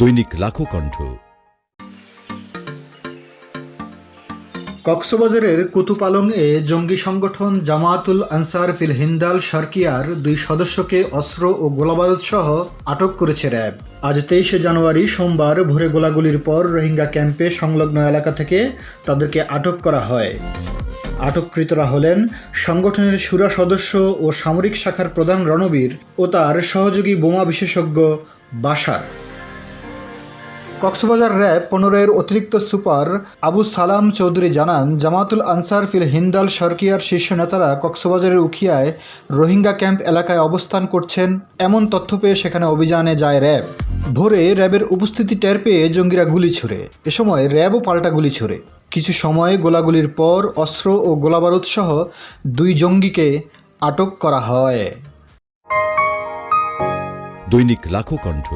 দৈনিক লাখো কণ্ঠ। কক্সবাজারের কুতুপালংয়ে জঙ্গি সংগঠন জামায়াতুল আনসার ফিল হিন্দাল সার্কিয়ার দুই সদস্যকে অস্ত্র ও গোলাবারুদ সহ আটক করেছে র্যাব। আজ তেইশে জানুয়ারি সোমবার ভোরে গোলাগুলির পর রোহিঙ্গা ক্যাম্পে সংলগ্ন এলাকা থেকে তাদেরকে আটক করা হয়। আটককৃতরা হলেন সংগঠনের সুরা সদস্য ও সামরিক শাখার প্রধান রণবীর ও তার সহযোগী বোমা বিশেষজ্ঞ বাশার। কক্সবাজার র্যাব পনেরোয়ের অতিরিক্ত সুপার আবু সালাম চৌধুরী জানান, জামাতুল আনসার ফিল হিন্দাল সরকিয়ার শীর্ষ নেতারা কক্সবাজারের উখিয়ায় রোহিঙ্গা ক্যাম্প এলাকায় অবস্থান করছেন, এমন তথ্য পেয়ে সেখানে অভিযানে যায় র্যাব। ভোরে র্যাবের উপস্থিতি টের পেয়ে জঙ্গিরা গুলি ছুড়ে। এ সময় র্যাবও পাল্টা গুলি ছুড়ে। কিছু সময়ে গোলাগুলির পর অস্ত্র ও গোলাবারুদ সহ দুই জঙ্গিকে আটক করা হয়। দৈনিক লাখো কণ্ঠ।